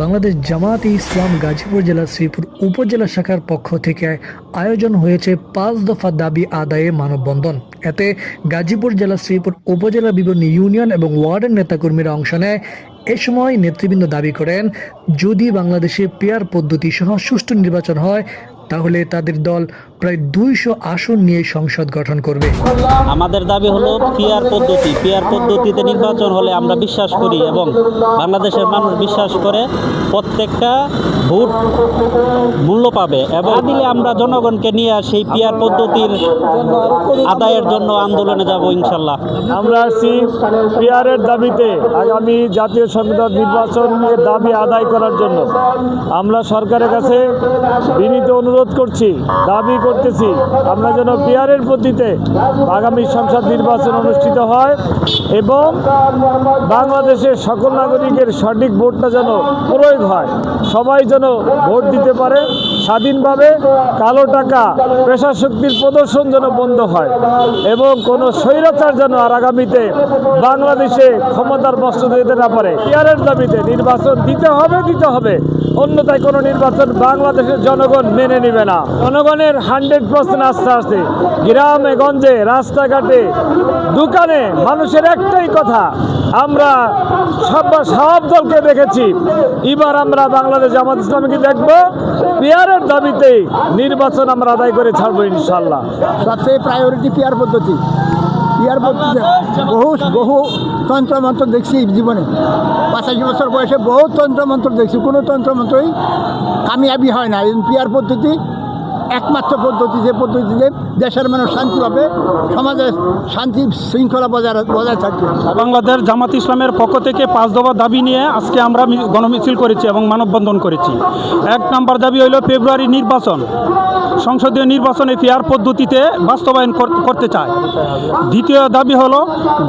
বাংলাদেশ জামায়াতে ইসলাম গাজীপুর জেলা শ্রীপুর উপজেলা শাখার পক্ষ থেকে আয়োজন হয়েছে পাঁচ দফা দাবি আদায়ে মানববন্ধন। এতে গাজীপুর জেলা শ্রীপুর উপজেলা বিভিন্ন ইউনিয়ন এবং ওয়ার্ডের নেতাকর্মীরা অংশ নেয়। এ সময় নেতৃবৃন্দ দাবি করেন, যদি বাংলাদেশে পেয়ার পদ্ধতি সহ সুষ্ঠু নির্বাচন হয় তাহলে তাদের দল প্রায় দুইশো আসন নিয়ে সংসদ গঠন করবে। আমাদের দাবি হলো পিয়ার পদ্ধতি। পিয়ার পদ্ধতিতে নির্বাচন হলে আমরা বিশ্বাস করি এবং বাংলাদেশের মানুষ বিশ্বাস করে প্রত্যেকটা ভোট মূল্য পাবে এবং দিলে আমরা জনগণকে নিয়ে সেই পিয়ার পদ্ধতির আদায়ের জন্য আন্দোলনে যাব ইনশাল্লাহ। আমরা আছি পিয়ারের দাবিতে। আগামী জাতীয় সংসদ নির্বাচন নিয়ে দাবি আদায় করার জন্য। আমরা সরকারের কাছে বিনীত অনুরোধ করছি, দাবি করতেছি, আমরা যেন পিয়ারের পদ্ধতিতে আগামী সংসদ নির্বাচন অনুষ্ঠিত হয় এবং বাংলাদেশের সকল নাগরিকের সঠিক ভোটটা যেন প্রয়োগ হয়। সবাই যেন ভোট দিতে পারে, স্বাধীনভাবে কালো টাকা, পেশা শক্তির প্রদর্শন যেন বন্ধ হয় এবং কোনো স্বৈরাচার যেন আর আগামীতে বাংলাদেশে ক্ষমতার বস্ত্র দিতে না পারে। পিয়ারের দাবিতে নির্বাচন দিতে হবে দিতে হবে। অন্যথায় কোনো নির্বাচন বাংলাদেশের জনগণ মেনে নেবে না জনগণের হান্ড্রেড পার্সেন্ট আস্থা আছে। গ্রামে, গঞ্জে, রাস্তাঘাটে, দোকানে মানুষের একটাই কথা, আমরা সব সব দলকে দেখেছি। এবার আমরা বাংলাদেশ জামাত ইসলামীকে দেখব। পেয়ারের দাবিতেই নির্বাচন আমরা আদায় করে ছাড়বো ইনশাল্লাহ সবচেয়ে প্রায়োরিটি পেয়ার পদ্ধতি। পিয়ার পদ্ধতি বহু বহু তন্ত্রমন্ত্র দেখছি জীবনে। পঁচাশি বছর বয়সে বহু তন্ত্রমন্ত্র দেখছি। কোনো তন্ত্রমন্ত্রই কামিয়াবি হয় না। পিয়ার পদ্ধতি একমাত্র পদ্ধতি, যে পদ্ধতিতে দেশের মানুষ শান্তি পাবে, সমাজে শান্তি শৃঙ্খলা বজায় বজায় থাকবে। বাংলাদেশ জামাত ইসলামের পক্ষ থেকে পাঁচ দফা দাবি নিয়ে আজকে আমরা গণমিছিল করেছি এবং মানববন্ধন করেছি। এক নম্বর দাবি হইল ফেব্রুয়ারি নির্বাচন। সংসদীয় নির্বাচনে ফেয়ার পদ্ধতিতে বাস্তবায়ন করতে চায়। দ্বিতীয় দাবি হলো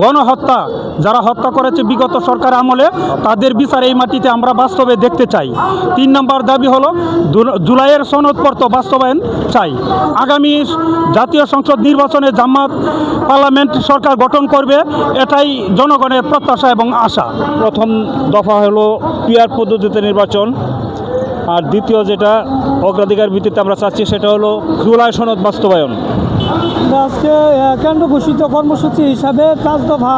গণহত্যা। যারা হত্যা করেছে বিগত সরকার আমলে, তাদের বিচার এই মাটিতে আমরা বাস্তবে দেখতে চাই। তিন নম্বর দাবি হলো জুলাইয়ের সনদপত্র বাস্তবায়ন চাই। আগামী জাতীয় সংসদ নির্বাচনে জামাত পার্লামেন্ট সরকার গঠন করবে, এটাই জনগণের প্রত্যাশা এবং আশা। প্রথম দফা হলো পিয়ার পদ্ধতিতে নির্বাচন। আর দ্বিতীয় যেটা অগ্রাধিকার ভিত্তিতে আমরা চাচ্ছি, সেটা হলো জুলাই সনদ বাস্তবায়ন। আজকে কেন্দ্র ঘোষিত কর্মসূচি হিসাবে পাঁচ দফা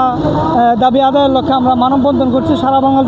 দাবি আদায়ের লক্ষ্যে আমরা মানববন্ধন করছি সারা বাংলাদেশ।